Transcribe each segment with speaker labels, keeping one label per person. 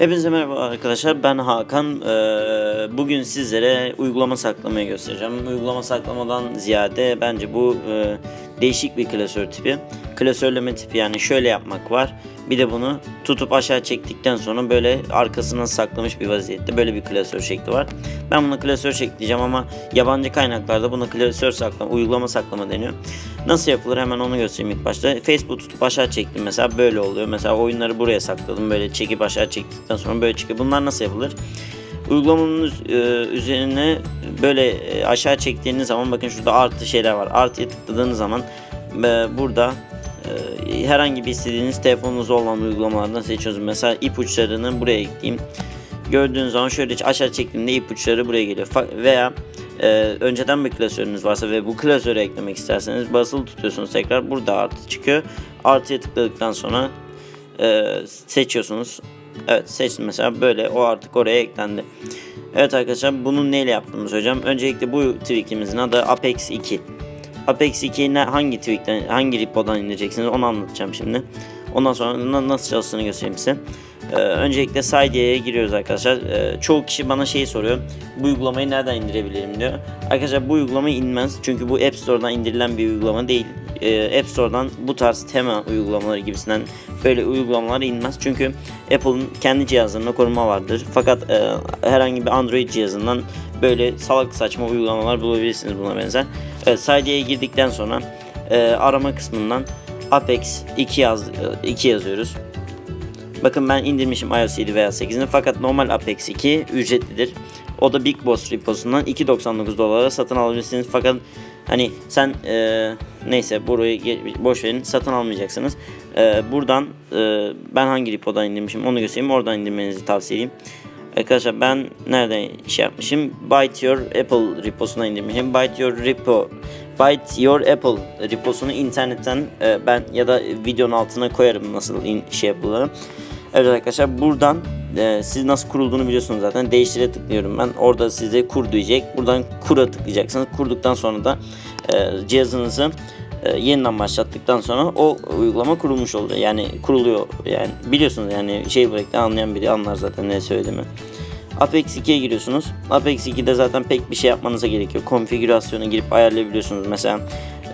Speaker 1: Hepinize merhaba arkadaşlar. Ben Hakan. Ee, bugün sizlere uygulama saklamayı göstereceğim. Uygulama saklamadan ziyade bence bu e, değişik bir klasör tipi. Klasörleme tipi yani şöyle yapmak var. Bir de bunu tutup aşağı çektikten sonra böyle arkasına saklamış bir vaziyette böyle bir klasör şekli var. Ben buna klasör şekli ama yabancı kaynaklarda buna klasör saklama uygulama saklama deniyor. Nasıl yapılır hemen onu göstereyim ilk başta. Facebook tutup aşağı çektim mesela böyle oluyor. Mesela oyunları buraya sakladım böyle çekip aşağı çektikten sonra böyle çıkıyor. Bunlar nasıl yapılır uygulamanın e, üzerine böyle e, aşağı çektiğiniz zaman bakın şurada artı şeyler var artıya tıkladığınız zaman e, burada herhangi bir istediğiniz telefonunuzda olan uygulamalardan seçiyorsunuz. Mesela ipuçlarını buraya ekleyeyim. Gördüğünüz zaman şöyle aşağı çektiğimde ipuçları buraya geliyor. Veya e, önceden bir klasörünüz varsa ve bu klasörü eklemek isterseniz basılı tutuyorsunuz tekrar burada artı çıkıyor. Artıya tıkladıktan sonra e, seçiyorsunuz. Evet seçtim mesela böyle o artık oraya eklendi. Evet arkadaşlar bunu neyle yaptığımı söyleyeceğim. Öncelikle bu tweak'imizin adı Apex 2. Apex 2'yi hangi tweak'ten, hangi repo'dan indireceksiniz onu anlatacağım şimdi. Ondan sonra nasıl çalıştığını göstereyim size. Ee, öncelikle Cydia'ya giriyoruz arkadaşlar. Ee, çoğu kişi bana şeyi soruyor. Bu uygulamayı nereden indirebilirim diyor. Arkadaşlar bu uygulama inmez. Çünkü bu App Store'dan indirilen bir uygulama değil. Ee, App Store'dan bu tarz tema uygulamaları gibisinden böyle uygulamalar inmez. Çünkü Apple'ın kendi cihazlarında koruma vardır. Fakat e, herhangi bir Android cihazından böyle salak saçma uygulamalar bulabilirsiniz buna benzer. Evet, Cydia'ya girdikten sonra e, arama kısmından Apex 2 yaz 2 yazıyoruz. Bakın ben indirmişim iOS 7 veya 8'ini fakat normal Apex 2 ücretlidir. O da Big Boss reposundan 2.99 dolara satın alabilirsiniz. Fakat hani sen e, neyse burayı boş verin satın almayacaksınız. E, buradan e, ben hangi repodan indirmişim onu göstereyim. Oradan indirmenizi tavsiye edeyim. Arkadaşlar ben nereden şey yapmışım? Byte Your Apple reposuna indirmişim. Byte Your Repo Byte Your Apple reposunu internetten e, ben ya da videonun altına koyarım nasıl in, şey yapılır. Evet arkadaşlar buradan e, siz nasıl kurulduğunu biliyorsunuz zaten. Değiştire tıklıyorum ben. Orada size kur diyecek. Buradan kura tıklayacaksınız. Kurduktan sonra da e, cihazınızı e, yeniden başlattıktan sonra o uygulama kurulmuş oluyor. Yani kuruluyor. Yani biliyorsunuz yani şey bıraktı anlayan biri anlar zaten ne söylediğimi. Apex 2'ye giriyorsunuz. Apex 2'de zaten pek bir şey yapmanıza gerekiyor. Konfigürasyona girip ayarlayabiliyorsunuz. Mesela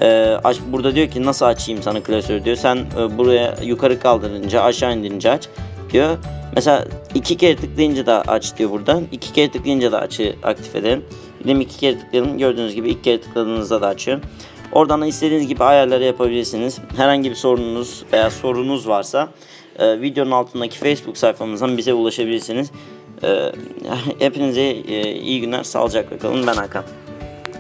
Speaker 1: e, aç, burada diyor ki nasıl açayım sana klasörü diyor. Sen e, buraya yukarı kaldırınca aşağı indirince aç diyor. Mesela iki kere tıklayınca da aç diyor burada. İki kere tıklayınca da açı aktif edelim. Dedim iki kere tıkladım. Gördüğünüz gibi iki kere tıkladığınızda da açıyor. Oradan da istediğiniz gibi ayarları yapabilirsiniz. Herhangi bir sorununuz veya sorunuz varsa e, videonun altındaki Facebook sayfamızdan bize ulaşabilirsiniz. E, hepinize e, iyi günler, sağlıcakla kalın. Ben Hakan.